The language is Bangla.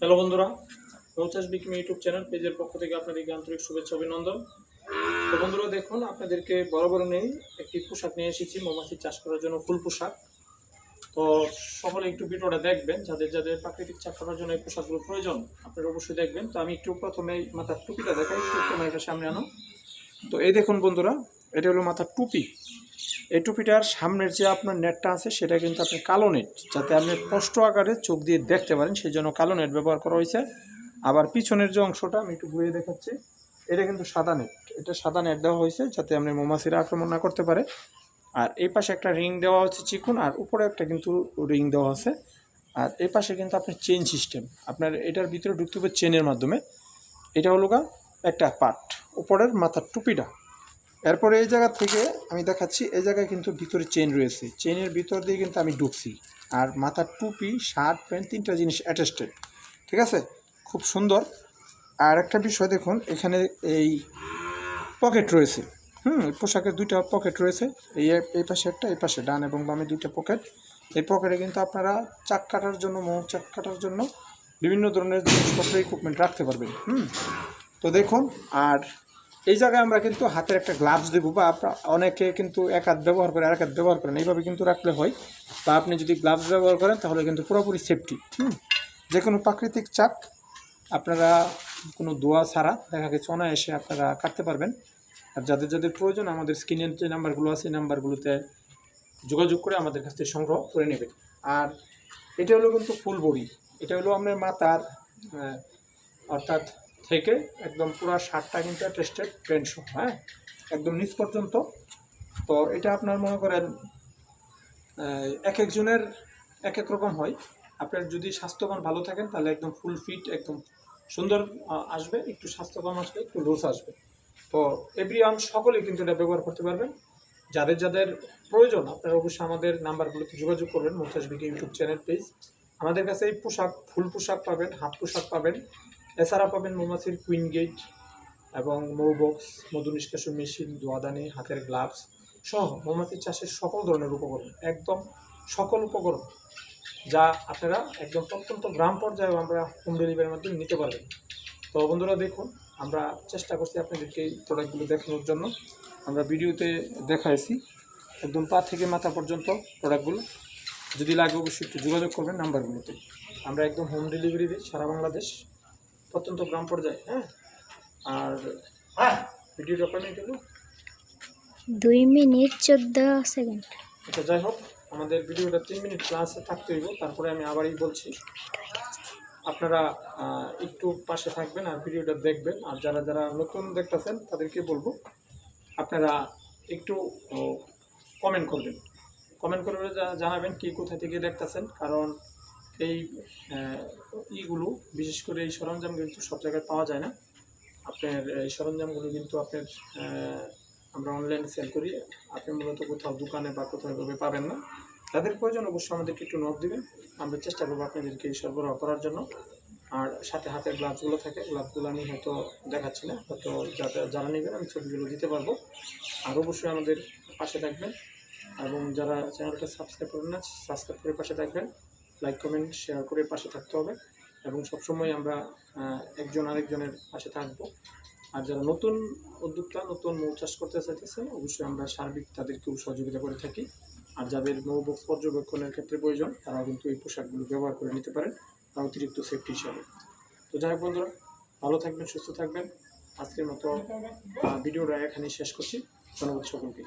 হ্যালো বন্ধুরা মৌচাষ বিকিম ইউটিউব চ্যানেল পেজের পক্ষ থেকে আপনাদেরকে আন্তরিক শুভেচ্ছা অভিনন্দন। তো বন্ধুরা, দেখুন, আপনাদেরকে বড় বড় নেই, একটি পোশাক নিয়ে এসেছি, মৌমাছি চাষ করার জন্য ফুল পোশাক। তো সকলে একটু ভিডিওটা দেখবেন, যাদের যাদের প্রাকৃতিক চাষ করার জন্য এই পোশাকগুলো প্রয়োজন, আপনারা অবশ্যই দেখবেন। তো আমি একটু প্রথমে মাথার টুপিটা দেখাই, একটু ক্যামেরাটা সামনে আনো। তো এই দেখুন বন্ধুরা, এটা হলো মাথার টুপি। এই টুপিটার সামনের যে আপনার নেটটা আছে, সেটা কিন্তু আপনি কালো নেট, যাতে আপনি স্পষ্ট আকারে চোখ দিয়ে দেখতে পারেন, সেই জন্য কালো নেট ব্যবহার করা হয়েছে। আবার পিছনের যে অংশটা, আমি একটু ঘুরিয়ে দেখাচ্ছি। এটা কিন্তু সাদা নেট, এটা সাদা নেট দেওয়া হয়েছে, যাতে আপনি মৌমাছিরা আক্রমণ না করতে পারে। আর এই পাশে একটা রিং দেওয়া হচ্ছে চিকুন, আর উপরে একটা কিন্তু রিং দেওয়া আছে। আর এই পাশে কিন্তু আপনার চেন সিস্টেম, আপনার এটার ভিতরে ঢুকতে হবে চেনের মাধ্যমে। এটা হলো গা একটা পার্ট, উপরের মাথার টুপিটা। এরপরে এই জায়গা থেকে আমি দেখাচ্ছি, এই জায়গায় কিন্তু ভিতরে চেন রয়েছে। চেনের ভিতর দিয়ে কিন্তু আমি ঢুকছি। আর মাথার টুপি শার্ট প্যান্ট তিনটা জিনিস অ্যাটাস্টেড ঠিক আছে? খুব সুন্দর। আর একটা বিষয় দেখুন, এখানে এই পকেট রয়েছে। হুম পোশাকের দুইটা পকেট রয়েছে। এই এই পাশে একটা, এই পাশে ডান এবং বামে দুইটা পকেট এই পকেটে কিন্তু আপনারা চাক কাটার জন্য মৌ চাক কাটার জন্য বিভিন্ন ধরনের জিনিসপত্র ইকুইপমেন্ট রাখতে পারবেন। হুম, তো দেখুন, আর এই জায়গায় আমরা কিন্তু হাতের একটা গ্লাভস দেবো বা অনেকে কিন্তু এক হাত ব্যবহার করে আর এক হাত ব্যবহার করেন এইভাবে কিন্তু রাখলে হয়। বা আপনি যদি গ্লাভস ব্যবহার করেন তাহলে কিন্তু পুরোপুরি সেফটি হুম? যে কোনো প্রাকৃতিক চাপ আপনারা কোনো দোয়া ছাড়া দেখা গেছে অনায়াসে আপনারা কাটতে পারবেন। আর যাদের যাদের প্রয়োজন আমাদের স্ক্রিনের যে নাম্বারগুলো আছে এই নাম্বারগুলোতে যোগাযোগ করে আমাদের কাছ থেকে সংগ্রহ করে নেবেন। আর এটা হলো কিন্তু ফুল বডি এটা হলো আপনার আহ, অর্থাৎ থেকে একদম পুরো শার্টটা কিন্তু টেস্টেড সহ হ্যাঁ? একদম নিচ পর্যন্ত। তো এটা আপনার মনে করেন এক একজনের এক এক রকম হয়। আপনার যদি স্বাস্থ্যবান ভালো থাকেন, তাহলে একদম ফুল ফিট একদম সুন্দর আসবে। একটু স্বাস্থ্যবান আসবে একটু লুজ আসবে। তো এভরিওয়ান সকলেই কিন্তু এটা ব্যবহার করতে পারবেন। যাদের যাদের প্রয়োজন, আপনারা অবশ্যই আমাদের নাম্বারগুলোতে যোগাযোগ করবেন মুখতাজ বিকে ইউটিউব চ্যানেল পেজ আমাদের কাছে এই পোশাক, ফুল পোশাক পাবেন, হাফ পোশাক পাবেন। এছাড়া পাবেন মৌমাছির কুইন গেট এবং মৌ বক্স মধু নিষ্কাশন মেশিন দোয়াদানি হাতের গ্লাভস সহ মৌমাছির চাষের সকল ধরনের উপকরণ, একদম সকল উপকরণ যা আপনারা একদম অত্যন্ত গ্রাম পর্যায়েও আমরা হোম ডেলিভারির মাধ্যমে নিতে পারবেন। তো বন্ধুরা দেখুন, আমরা চেষ্টা করছি আপনাদেরকে এই প্রোডাক্টগুলো দেখানোর জন্য। আমরা ভিডিওতে দেখাইছি, একদম পা থেকে মাথা পর্যন্ত প্রোডাক্টগুলো যদি লাগে অবশ্যই একটু যোগাযোগ করবেন নাম্বারগুলোতে আমরা একদম হোম ডেলিভারি দিই সারা বাংলাদেশ প্রত্যন্ত গ্রাম পর্যায়ে হ্যাঁ? আর ভিডিওটা পেমেন্ট হলো দুই মিনিট চোদ্দ সেকেন্ড। আচ্ছা যাই হোক আমাদের ভিডিওটা তিন মিনিট ক্লাসে থাকতে হইব তারপরে আমি আবারই বলছি। আপনারা একটু পাশে থাকবেন আর ভিডিওটা দেখবেন আর যারা যারা নতুন দেখতেছেন তাদেরকে বলব আপনারা একটু কমেন্ট করবেন। কমেন্ট করে জানাবেন কি কোথা থেকে দেখতেছেন কারণ এই ইগুলো, বিশেষ করে এই সরঞ্জাম কিন্তু সব জায়গায় পাওয়া যায় না। আপনার, এই সরঞ্জামগুলো কিন্তু আপনার আমরা অনলাইনে সেল করি। আপনি মূলত কোথাও দোকানে বা কোথাও এভাবে পাবেন না। তাদের প্রয়োজন অবশ্যই আমাদেরকে একটু নখ দিবেন। আমরা চেষ্টা করব আপনাদেরকে এই সরবরাহ করার জন্য। আর সাথে হাতের গ্লাভসগুলো থাকে গ্লাভসগুলো আমি হয়তো দেখাচ্ছি না, হয়তো যাতে যারা নেবেন আমি ছবিগুলো দিতে পারব। আর অবশ্যই আমাদের পাশে থাকবেন। এবং যারা চ্যানেলটা সাবস্ক্রাইব করেন না সাবস্ক্রাইব করে পাশে থাকবেন। লাইক কমেন্ট শেয়ার করে পাশে থাকতে হবে এবং সবসময় আমরা একজন আরেকজনের পাশে থাকব। আর যারা নতুন উদ্যোক্তা, নতুন মৌ চাষ করতে চাইতেছে অবশ্যই আমরা সার্বিক তাদেরকেও সহযোগিতা করে থাকি। আর যাদের মৌ বক্স পর্যবেক্ষণের ক্ষেত্রে প্রয়োজন, তারাও কিন্তু এই পোশাকগুলো ব্যবহার করে নিতে পারেন আর অতিরিক্ত সেফটি হিসাবে। তো যাই হোক বন্ধুরা, ভালো থাকবেন, সুস্থ থাকবেন। আজকের মতো ভিডিওটা এখানেই শেষ করছি। ধন্যবাদ সকলকে।